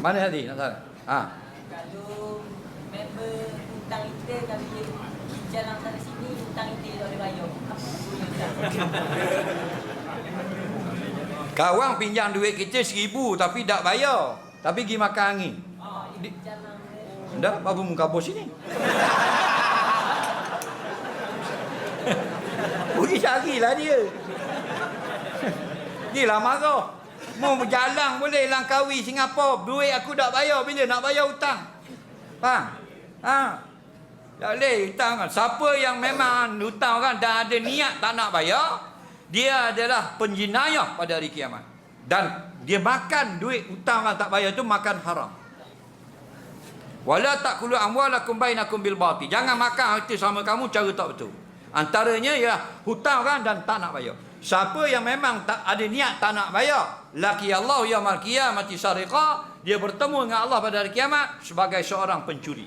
Mana tadi? Nak tahu? Ha. Kalau member hutang kita kalau dia jalan sana sini hutang kita tak boleh bayar. Kawan pinjam duit kita seribu tapi tak bayar. Tapi pergi makan angin. Oh, dia jalan. Dah, apa muka bos sini? Pergi carilah dia. Gila marah. Mau berjalan boleh Langkawi Singapura. Duit aku tak bayar bila nak bayar hutang. Faham? Ha. Tak boleh hutang kan. Siapa yang memang hutang kan dan ada niat tak nak bayar, dia adalah penjenayah pada hari kiamat. Dan dia makan duit hutang kan tak bayar tu makan haram. Wala takulu amwalakum bainakum bil batil. Jangan makan harta sama kamu cara tak betul. Antaranya ialah hutang kan dan tak nak bayar. Siapa yang memang tak ada niat tak nak bayar, laki Allah yaumul qiyamati sariqa, dia bertemu dengan Allah pada hari kiamat sebagai seorang pencuri.